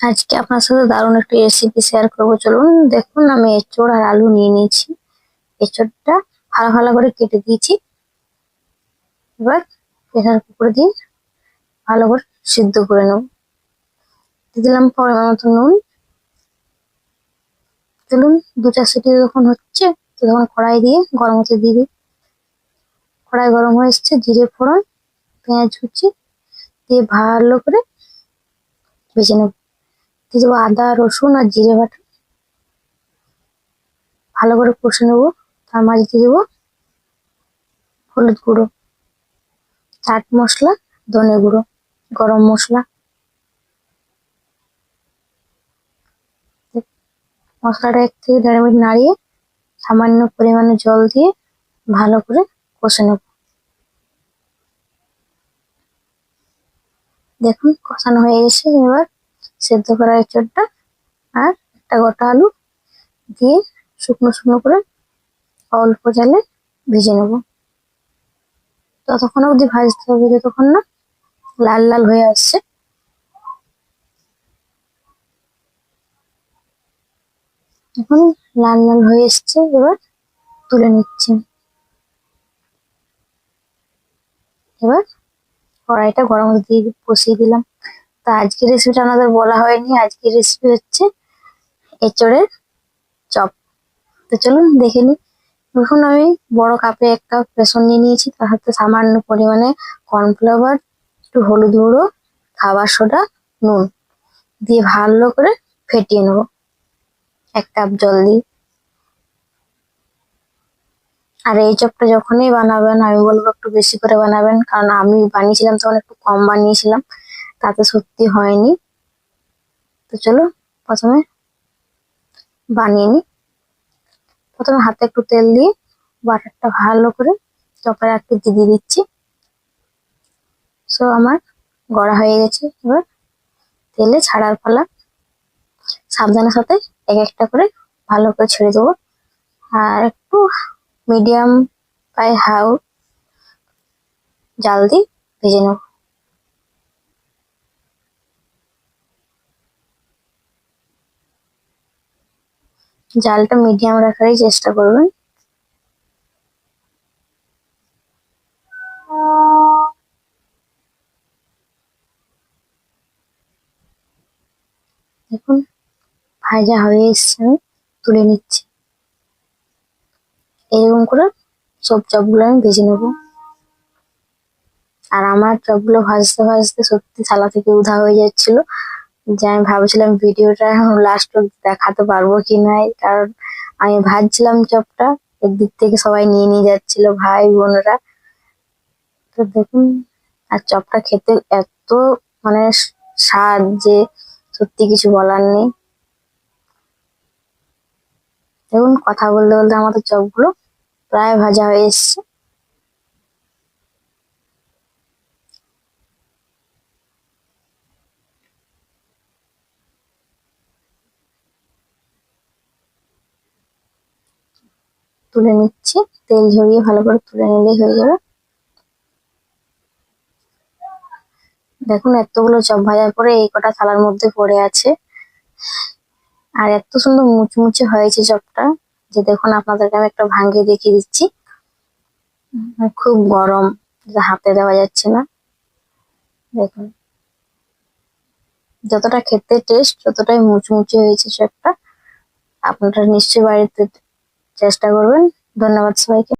আজকে আপনার সাথে দারুণ একটি রেসিপি শেয়ার করব। চলুন দেখুন, আমি এঁচড় আর আলু নিয়ে নিয়েছি। এঁচড়টা ভালো ভালো করে কেটে দিয়েছি। এবার প্রেসার কুকারে দিয়ে ভালো করে সিদ্ধ করে নেব। দিয়ে দিলাম পরিমাণ মতো নুন। চলুন, দু চার সিটি যখন হচ্ছে, তো তখন কড়াই দিয়ে গরম হতে দিয়ে দিই। কড়াই গরম হয়ে এসছে, জিরে ফোড়ন, পেঁয়াজ কুচি দিয়ে ভালো করে ভেজে নেব। দেবো আদা, রসুন আর জিরে বাটা। ভালো করে কষে নেব, তার মাঝে দিয়ে দেবো হলুদ গুঁড়ো, চাট মশলা, ধনে গুঁড়ো, গরম মশলা। মশলাটা এক থেকে দেড় মিনিট নাড়িয়ে সামান্য পরিমাণে জল দিয়ে ভালো করে কষে নেব। দেখুন, কষানো হয়ে গেছে, এবার সেদ্ধ করা এঁচড়টা আর একটা গোটা আলু দিয়ে শুকনো শুকনো করে অল্প জালে ভেজে নেব। ততক্ষণ অবধি ভাজতে হবে, যতক্ষণ না লাল লাল হয়ে আসছে। এখন লাল লাল হয়ে এসছে, এবার তুলে নিচ্ছি। এবার কড়াইটা গরম দিয়ে বসিয়ে দিলাম। তা আজকের রেসিপিটা আমাদের বলা হয়নি। আজকের রেসিপি হচ্ছে এঁচড়ের চপ। তো চলুন দেখে নিই। এখন আমি বড় কাপে এক কাপ বেসন নিয়ে নিয়েছি। তার সাথে সামান্য পরিমাণে কর্নফ্লাওয়ার একটু হলুদ গুঁড়ো, খাবার সোডা, নুন দিয়ে ভালো করে ফেটিয়ে নেব। এক কাপ জল দিয়ে। আর এই চপটা যখনই বানাবেন, আমি বলব একটু বেশি করে বানাবেন। কারণ আমি বানিয়েছিলাম, তখন একটু কম বানিয়েছিলাম। তাতে সত্যি হয়নি। তো চলো প্রথমে বানিয়ে নিই প্রথমে হাতে একটু তেল দিয়ে বাটারটা ভালো করে চপের আটকে দিয়ে দিচ্ছি। সো আমার গড়া হয়ে গেছে। এবার তেলে ছাড়ার পালা সাবধানের সাথে এক একটা করে ভালো করে ছেড়ে দেবো। আর একটু মিডিয়াম বাই হাউ জাল দিয়ে ভেজে নেব। জালটা মিডিয়াম রাখারই চেষ্টা করবেন। দেখুন, ভাজা হয়ে এসছে, আমি তুলে নিচ্ছি। এরকম করে সব চপগুলো আমি ভেজে নেব। আর আমার চপগুলো ভাজতে ভাজতে সত্যি থালা থেকে উধা হয়ে যাচ্ছিল। যে আমি ভাবছিলাম ভিডিওটা লাস্ট দেখাতে পারব কি নাই, কারণ আমি ভাজছিলাম চপটা একদিক থেকে সবাই নিয়ে নিয়ে যাচ্ছিল, ভাই বোনরা। তো দেখুন, আর চপটা খেতে এত মানে স্বাদ যে সত্যি কিছু বলার নেই। দেখুন, কথা বলতে বলতে আমাদের চপগুলো প্রায় ভাজা হয়ে এসছে। তুলে নিচ্ছি। তেল ঝরিয়ে ভালো করে তুলে নিলেই হয়ে যাবে। দেখুন, এতগুলো চপ ভাজার পরে এই কটা থালার মধ্যে পড়ে আছে। আর এত সুন্দর মুচমুচে হয়েছে চপটা যে দেখুন, আপনাদেরকে আমি একটা ভাঙ্গিয়ে দেখিয়ে দিচ্ছি। খুব গরম হাতে দেওয়া যাচ্ছে না। দেখুন। যতটা খেতে টেস্ট ততটাই মুচমুচে হয়েছে চপটা। আপনারা নিশ্চয়ই বাড়িতে চেষ্টা করবেন। ধন্যবাদ সবাইকে।